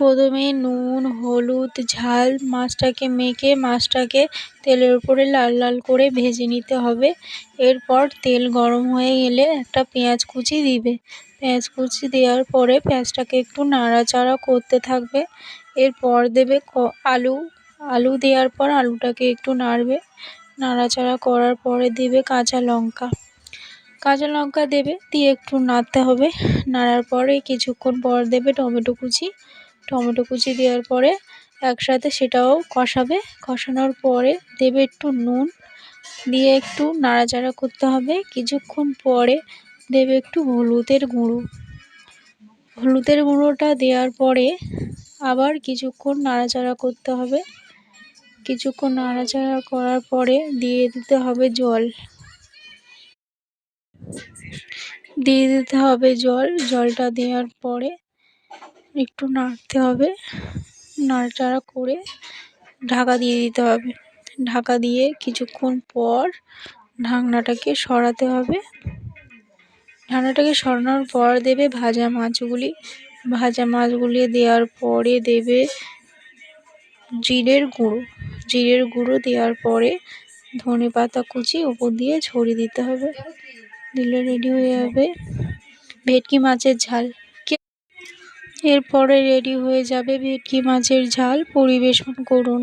প্রথমে নুন, হলুদ, ঝাল মাছটাকে মেখে মাছটাকে তেলের উপরে লাল লাল করে ভেজে নিতে হবে। এরপর তেল গরম হয়ে গেলে একটা পেঁয়াজ কুচি দিবে। পেঁয়াজ কুচি দেওয়ার পরে পেঁয়াজটাকে একটু নাড়াচাড়া করতে থাকবে। এরপর দেবে আলু আলু দেওয়ার পর আলুটাকে একটু নাড়বে। নাড়াচাড়া করার পরে দেবে কাঁচা লঙ্কা। কাঁচা লঙ্কা দেবে, দিয়ে একটু নাড়তে হবে। নাড়ার পরে কিছুক্ষণ পর দেবে টমেটো কুচি। টমেটো কুচি দেওয়ার পরে একসাথে সেটাও কষাবে। কষানোর পরে দেবে একটু নুন, দিয়ে একটু নাড়াচাড়া করতে হবে। কিছুক্ষণ পরে দেবে একটু হলুদের গুঁড়ো। হলুদের গুঁড়োটা দেওয়ার পরে আবার কিছুক্ষণ নাড়াচাড়া করতে হবে। কিছুক্ষণ নাড়াচাড়া করার পরে দিয়ে দিতে হবে জল। দিয়ে দিতে হবে জল। জলটা দেওয়ার পরে একটু নাড়তে হবে। নাড়াচাড়া করে ঢাকা দিয়ে দিতে হবে। ঢাকা দিয়ে কিছুক্ষণ পর ঢাকনাটাকে সরাতে হবে। ঢাকনাটাকে সরানোর পর দেবে ভাজা মাছগুলি। ভাজা মাছগুলি দেওয়ার পরে দেবে জিরের গুঁড়ো। জিরের গুঁড়ো দেওয়ার পরে ধনে পাতা কুচি উপর দিয়ে ছড়িয়ে দিতে হবে। দিলে রেডি হয়ে যাবে। ভেটকি মাছের ঝাল। এরপরে রেডি হয়ে যাবে ভেটকি মাছের ঝাল পরিবেশন করুন।